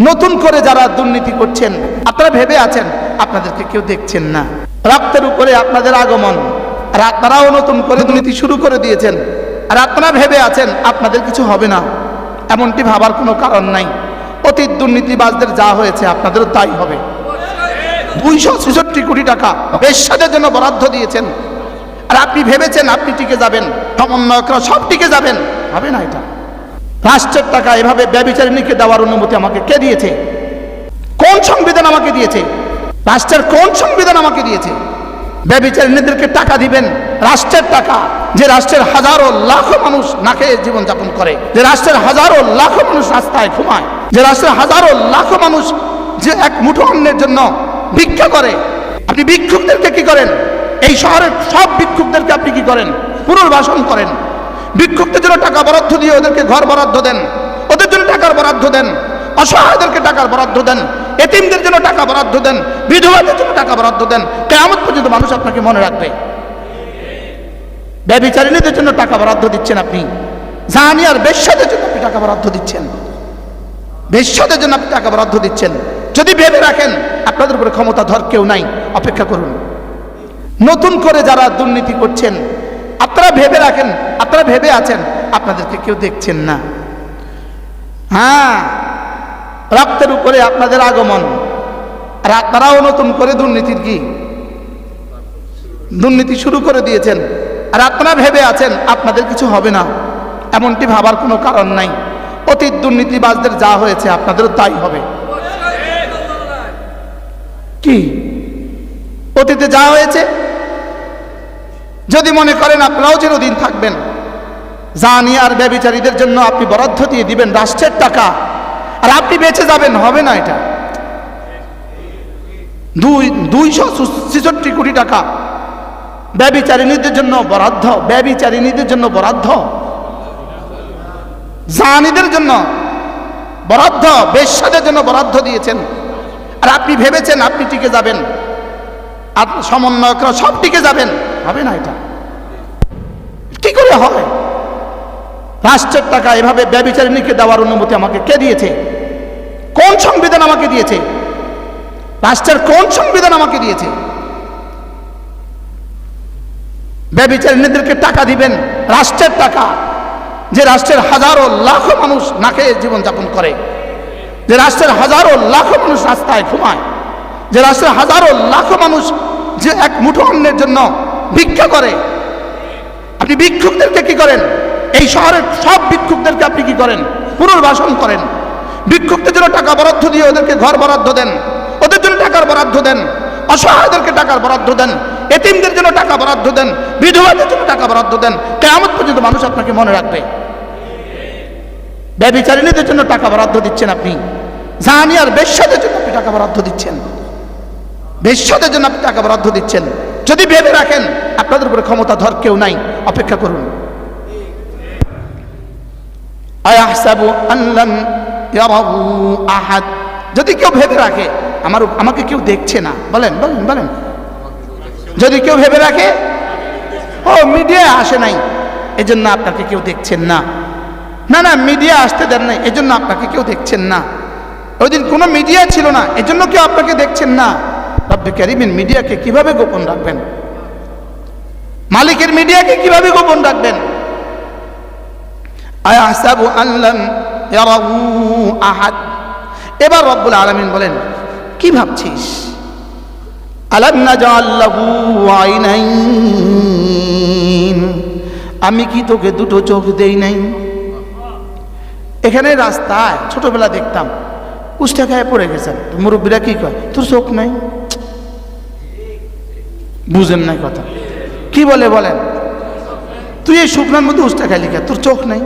নতুন করে যারা দুর্নীতি করছেন, আপনারা ভেবে আছেন, আপনাদেরকে কেউ দেখছেন না। রক্তের উপরে আপনাদের আগমন। আর আপনারাও নতুন করে দুর্নীতি শুরু করে দিয়েছেন। আর আপনারা ভেবে আছেন, আপনাদের কিছু হবে না। এমনটি ভাবার কোনো কারণ নাই। অতীত দুর্নীতিবাজদের যা হয়েছে, আপনাদেরও তাই হবে। দুইশো ছেষট্টি কোটি টাকা বেশ্যাদের জন্য বরাদ্দ দিয়েছেন। আর আপনি ভেবেছেন, আপনি টিকে যাবেন। সমন্বয়করা সব টিকে যাবেন। হবে না এটা। রাষ্ট্রের টাকা এভাবে ব্যবচারিণীকে দেওয়ার অনুমতি আমাকে কে দিয়েছে? কোন সংবিধান আমাকে দিয়েছে? রাষ্ট্রের কোন সংবিধান আমাকে দিয়েছে? ব্যবচারিণীদেরকে টাকা দিবেন, রাষ্ট্রের টাকা, যে রাষ্ট্রের হাজারো লাখো মানুষ না খেয়ে জীবনযাপন করে, যে রাষ্ট্রের হাজারো লাখো মানুষ রাস্তায় ঘুমায়, যে রাষ্ট্রের হাজারো লাখো মানুষ যে এক মুঠো অন্যের জন্য ভিক্ষা করে। আপনি ভিক্ষুকদেরকে কি করেন? এই শহরের সব ভিক্ষুকদেরকে আপনি কি করেন? পুনর্বাসন করেন। ভিক্ষুকদের জন্য টাকা বরাদ্দ দিয়ে ওদেরকে ঘর বরাদ্দ দেন। ওদের জন্য টাকার বরাদ্দ দেন। অসহায়দেরকে টাকার বরাদ্দ দেন। এতিমদের জন্য টাকা বরাদ্দ দেন। বিধবাদের জন্য টাকা বরাদ্দ দেন। কেমন পর্যন্ত মানুষ আপনাকে মনে রাখবে। ব্যবিচারিণীদের জন্য টাকা বরাদ্দ দিচ্ছেন আপনি। জানি আর বেশ্যাদের জন্য আপনি টাকা বরাদ্দ দিচ্ছেন। বেশ্যাদের জন্য আপনি টাকা বরাদ্দ দিচ্ছেন। যদি ভেবে রাখেন, আপনাদের উপরে ক্ষমতা ধর কেউ নাই। অপেক্ষা করুন। নতুন করে যারা দুর্নীতি করছেন আপনারা ভেবে রাখেন, আপনারা ভেবে আছেন, আপনাদেরকে কেউ দেখছেন না। হ্যাঁ রক্তের উপরে আপনাদের আগমন। আর আপনারাও নতুন করে দুর্নীতির কি? দুর্নীতি শুরু করে দিয়েছেন। আর আপনারা ভেবে আছেন, আপনাদের কিছু হবে না। এমনটি ভাবার কোনো কারণ নাই। অতীত দুর্নীতিবাজদের যা হয়েছে, আপনাদেরও তাই হবে। কি? অতীতে যা হয়েছে যদি মনে করেন আপনারাও চিরদিন থাকবেন, জানি আর ব্যবিচারীদের জন্য আপনি বরাদ্দ দিয়ে দিবেন রাষ্ট্রের টাকা, আর আপনি বেঁচে যাবেন, হবে না এটা। দুই, দুইশো ছেষট্টি কোটি টাকা ব্যবিচারিণীদের জন্য বরাদ্দ, ব্যবিচারিণীদের জন্য বরাদ্দ। জানিদের জন্য বরাদ্দ, বেশ্যাদের জন্য বরাদ্দ দিয়েছেন। আর আপনি ভেবেছেন আপনি টিকে যাবেন সমন্বয়করা সব টিকে যাবেন, হবে না এটা। করে হয় রাষ্ট্রের টাকা এভাবে ব্যবিচারিণীকে দেওয়ার অনুমতি আমাকে কে দিয়েছে? কোন সংবিধান আমাকে দিয়েছে? রাষ্ট্রের কোন সংবিধান আমাকে দিয়েছে? ব্যবিচারিণীদেরকে টাকা দিবেন, রাষ্ট্রের টাকা, যে রাষ্ট্রের হাজারো লাখো মানুষ না খেয়ে জীবনযাপন করে, যে রাষ্ট্রের হাজারো লাখো মানুষ রাস্তায় ঘুমায়, যে রাষ্ট্রের হাজারো লাখো মানুষ যে এক মুঠো অন্যের জন্য ভিক্ষা করে আপনি ভিক্ষুকদেরকে কি করেন? এই শহরের সব ভিক্ষুকদেরকে আপনি কি করেন? পুনর্বাসন করেন। ভিক্ষুকদের জন্য টাকা বরাদ্দ দিয়ে ওদেরকে ঘর বরাদ্দ দেন। ওদের জন্য টাকার বরাদ্দ দেন। অসহায়দেরকে টাকার বরাদ্দ দেন। এতিমদের জন্য টাকা বরাদ্দ দেন। বিধবাদের জন্য টাকা বরাদ্দ দেন। কেমন পর্যন্ত মানুষ আপনাকে মনে রাখবে। ব্যবিচারিণীদের জন্য টাকা বরাদ্দ দিচ্ছেন আপনি। জানি আর বেশ্যাদের জন্য আপনি টাকা বরাদ্দ দিচ্ছেন। বেশ্যাদের জন্য আপনি টাকা বরাদ্দ দিচ্ছেন। যদি ভেবে রাখেন, আপনাদের উপরে ক্ষমতা ধর কেউ নাই। অপেক্ষা করুন। যদি কেউ ভেবে রাখে, আমার আমাকে কেউ দেখছে না। বলেন বলেন বলেন। যদি কেউ ভেবে রাখে, ও মিডিয়া আসে নাই। এজন্য আপনাকে কেউ দেখছেন না। না না, মিডিয়া আসতে দেন নাই। এজন্য আপনাকে কেউ দেখছেন না। ওই দিন কোনো মিডিয়া ছিল না। এজন্য কেউ আপনাকে দেখছেন না। রব্বে ক্যারিমিন মিডিয়াকে কীভাবে গোপন রাখবেন? মালিকের মিডিয়াকে কীভাবে গোপন রাখবেন? আয়াহসাবু আল্লাম আহাদ। এবার রব্বুল আলামিন বলেন, কি ভাবছিস? আমি কি তোকে দুটো চোখ দেই নাই? এখানে রাস্তায় ছোটবেলা দেখতাম উষ্টা খায় পড়ে গেছেন মুরব্বীরা কি কয়? তোর চোখ নাই। বুঝেন নাই কথা। কি বলে বলেন? তুই এই শুকনার মধ্যে উস্তা খাইলি কে? তোর চোখ নাই?